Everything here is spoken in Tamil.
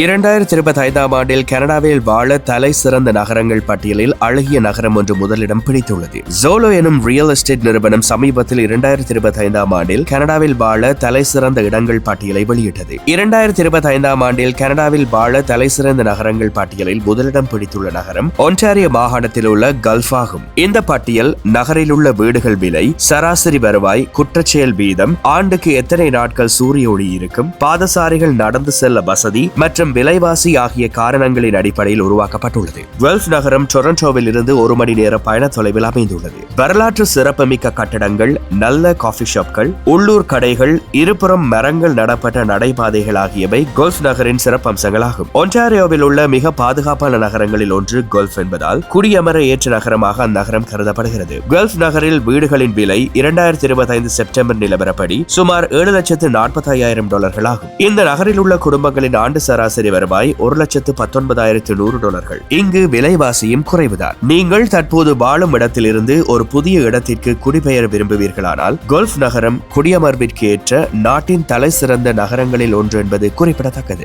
இரண்டாயிரத்தி இருபத்தி ஐந்தாம் ஆண்டில் கனடாவில் வாழ தலை சிறந்த நகரங்கள் பட்டியலில் அழகிய நகரம் ஒன்று முதலிடம் பிடித்துள்ளது. ஜோலோ எனும் ரியல் எஸ்டேட் நிறுவனம் சமீபத்தில் இரண்டாயிரத்தி இருபத்தி ஐந்தாம் ஆண்டில் கனடாவில் வாழ தலை சிறந்த இடங்கள் பட்டியலை வெளியிட்டது. இரண்டாயிரத்தி இருபத்தி ஐந்தாம் ஆண்டில் கனடாவில் வாழ தலை சிறந்த நகரங்கள் பட்டியலில் முதலிடம் பிடித்துள்ள நகரம் ஒன்டாரிய மாகாணத்தில் உள்ள கல்ஃப் ஆகும். இந்த பட்டியல் நகரில் உள்ள வீடுகள் விலை சராசரி வருவாய் குற்றச்செயல் வீதம் ஆண்டுக்கு எத்தனை நாட்கள் சூரிய ஒளி இருக்கும் பாதசாரிகள் நடந்து செல்ல வசதி மற்றும் விலைவாசி ஆகிய காரணங்களின் அடிப்படையில் உருவாக்கப்பட்டுள்ளது. வெல்ஃப் நகரம் டொரண்டோவில் இருந்து ஒரு மணி நேர பயண தொலைவில் அமைந்துள்ளது. வரலாற்று சிறப்புமிக்க கட்டடங்கள் நல்ல காஃபி ஷாப்கள் உள்ளூர் கடைகள் இருபுறம் மரங்கள் நடப்பட்ட நடைபாதைகள் ஆகியவை கோல்ஃப் நகரின் சிறப்பம்சங்களாகும். ஒன்டாரியோவில் உள்ள மிக பாதுகாப்பான நகரங்களில் ஒன்று கோல்ஃப் என்பதால் குடியமர ஏற்ற நகரமாக அந்நகரம் கருதப்படுகிறது. கோல்ஃப் நகரில் வீடுகளின் விலை இரண்டாயிரத்தி இருபத்தி ஐந்து செப்டம்பர் நிலவரப்படி சுமார் ஏழு லட்சத்து நாற்பத்தி ஐயாயிரம் டாலர்கள் ஆகும் இந்த நகரில் உள்ள குடும்பங்களின் ஆண்டு சராசரி வருவாய் ஒரு லட்சத்து பத்தொன்பதாயிரத்து நூறு டாலர்கள். இங்கு விலைவாசியும் குறைவுதான். நீங்கள் தற்போது வாழும் இடத்திலிருந்து ஒரு புதிய இடத்திற்கு குடிபெயர விரும்புவீர்களானால் கோல்ஃப் நகரம் குடியமர்விற்கு ஏற்ற நாட்டின் தலை சிறந்த நகரங்களில் ஒன்று என்பது குறிப்பிடத்தக்கது.